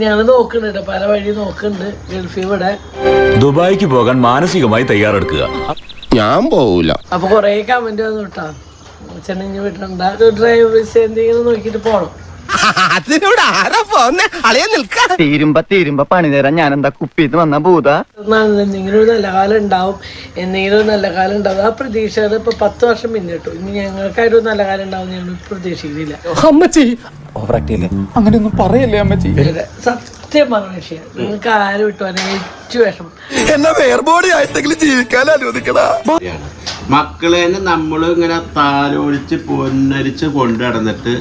ഞങ്ങൾ നോക്കുന്നുണ്ട്. പല വഴി നോക്കുന്നുണ്ട്. ഗൾഫിൽ ഇവിടെ. ദുബായിക്ക് പോകാൻ മാനസികമായി തയ്യാറെടുക്കുക. ഞാൻ പോവില്ല അപ്പൊ കൊറേ കമന്റ് വന്നു കേട്ടാ ചെന്നൈ വിട്ടണ്ട ഡ്രൈവർ എന്തെങ്കിലും നോക്കിട്ട് പോണം. അതിനോട് ആരാ പോന്നെ? അളിയ നിൽക്ക. തീരുമ്പ തീരുമ്പ പണി തരാൻ ഞാൻ എന്താ കുപ്പിന്ന് വന്ന ഭൂത? എന്തെങ്കിലും ഒരു നല്ല കാലം ഉണ്ടാവും. എന്തെങ്കിലും ഒരു നല്ല കാലം ഉണ്ടാവും. ആ പ്രതീക്ഷകൾ ഇപ്പൊ പത്ത് വർഷം പിന്നിട്ടു. ഇനി ഞങ്ങൾക്കായിട്ട് ഒരു നല്ല കാലം ഉണ്ടാവും ഞങ്ങൾ പ്രതീക്ഷിക്കുന്നില്ല. അമ്മച്ചി. അങ്ങനെയൊന്നും പറയല്ലേ അമ്മച്ചി? ഇവിടെ സത്യം പറഞ്ഞ വിഷയം. നിങ്ങൾക്ക് ആരും വിട്ടു പറയാൻ ഏറ്റവും വിഷമം. എന്നെ വേർബോഡി ആയിട്ടെങ്കിലും ജീവിക്കാൻ അനുവദിക്കടാ. ആണ്. മക്കളെ നമ്മളിങ്ങനെ താലോലിച്ച് പൊന്നരിച്ച് കൊണ്ടു നടന്നിട്ട്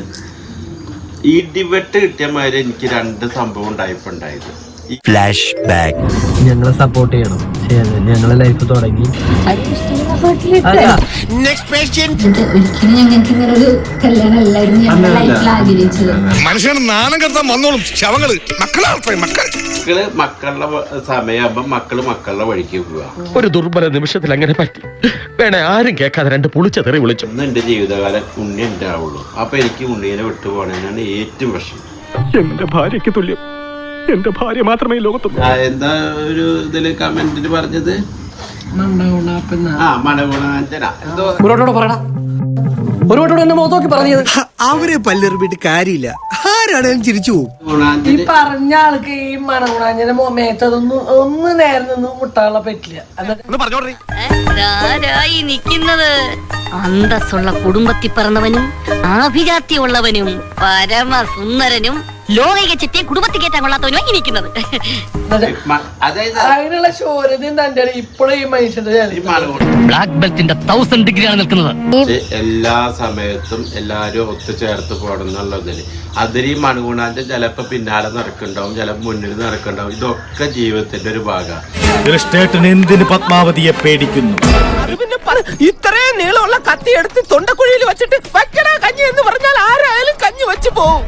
ഇടിവെട്ട് കിട്ടിയ മാതിരി എനിക്ക് രണ്ട് സംഭവം ഉണ്ടായപ്പോ ഉണ്ടായത്. ഈ ഞങ്ങളെ സപ്പോർട്ട് ചെയ്യണം. ഞങ്ങളെ ലൈഫ് തുടങ്ങി. ഒരിക്കലും ഞങ്ങൾക്ക് ഇങ്ങനെ ഒരു കല്യാണം അല്ലായിരുന്നു ഞങ്ങളുടെ ലൈഫിൽ ആഗ്രഹിച്ചത്. മനുഷ്യന് നാണം കെടുത്താൻ വന്നോളും. ശവങ്ങൾ. മക്കളാ മക്കൾ മക്കൾ. മക്കളുടെ വ- സമയമാകുമ്പോ മക്കൾ മക്കളുടെ വഴിക്ക് പോവാ. ഒരു ദുർബല നിമിഷത്തിൽ അങ്ങനെ പറ്റി. വേണേ ആരും കേൾക്കാതെ രണ്ട് പുളിച്ച തെറി വിളിച്ചു. എന്റെ ജീവിതകാലം ഉണ്ണി ഉണ്ടാവുള്ളൂ. അപ്പൊ എനിക്ക് ഉണ്ണീനെ വിട്ടു പോകണേനാണ് ഏറ്റവും വിഷമം എന്റെ ഭാര്യക്ക് തുല്യം. എന്റെ ഭാര്യ മാത്രമേ ഈ ലോകത്തുള്ളൂ എന്താ ഒരു ഇതിൽ കമന്റിൽ പറഞ്ഞത്? ഒരുവട്ടോട് എന്നെ മുഖത്തോക്കി പറഞ്ഞത്. അവരെ പല്ലെറിഞ്ഞിട്ട് കാര്യമില്ല. ആരാണേലും ചിരിച്ചു പോകും ഈ പറഞ്ഞ ആൾക്ക് ഈ മണകുണാഞ്ഞന്റെ മേത്തതൊന്നും ഒന്ന് നേരം നിന്ന് മുട്ടാളെ പറ്റില്ല. അത് ആരായി നിൽക്കുന്നത്? അന്തസ്സുള്ള കുടുംബത്തിൽ പിറന്നവനും ആഭിജാത്യമുള്ളവനും പരമസുന്ദരനും ലോകൈക ചെറ്റിയെ കുടുംബത്തിൽ കയറ്റാൻ കൊള്ളാത്തവനും ഇരിക്കുന്നത് അതിനുള്ള ശോര്യതയും തന്റെ ഇപ്പോഴും ഈ മനുഷ്യന്റെ ബ്ലാക്ക് ബെൽറ്റിന്റെ തൗസൻഡ് ഡിഗ്രിയാണ് നിൽക്കുന്നത്. എല്ലാ സമയത്തും എല്ലാരും ഒത്തുചേർത്ത് പോകണം എന്നുള്ളതിൽ അതിൽ ഈ മണഗുണാന്റെ ചിലപ്പോ പിന്നാലെ നടക്കുന്നുണ്ടാവും ചിലപ്പോ മുന്നിൽ നടക്കുന്നുണ്ടാവും ഇതൊക്കെ ജീവിതത്തിന്റെ ഒരു ഭാഗമാണ്. എന്തിന് പത്മാവതിയെ പേടിക്കുന്നു? ഇത്രയും നീളമുള്ള കത്തി എടുത്ത് തൊണ്ടക്കുഴിയിൽ വെച്ചിട്ട് വയ്ക്കടാ കഞ്ഞി എന്ന് പറഞ്ഞാൽ ആരായാലും കഞ്ഞി വെച്ച് പോവും.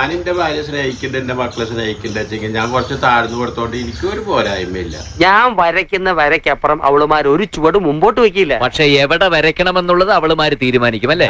ഞാൻ എന്റെ ഭാര്യ സ്നേഹിക്കുന്നുണ്ട് എന്റെ മക്കളെ സ്നേഹിക്കുന്നുണ്ട് വെച്ചെങ്കിൽ ഞാൻ കുറച്ച് താഴ്ന്നു കൊടുത്തോണ്ട് എനിക്ക് ഒരു പോരായ്മയില്ല. ഞാൻ വരയ്ക്കുന്ന വരയ്ക്കപ്പുറം അവളുമാർ ഒരു ചുവട് മുമ്പോട്ട് വെക്കില്ല പക്ഷെ എവിടെ വരയ്ക്കണമെന്നുള്ളത് അവളുമാര് തീരുമാനിക്കും അല്ലേ?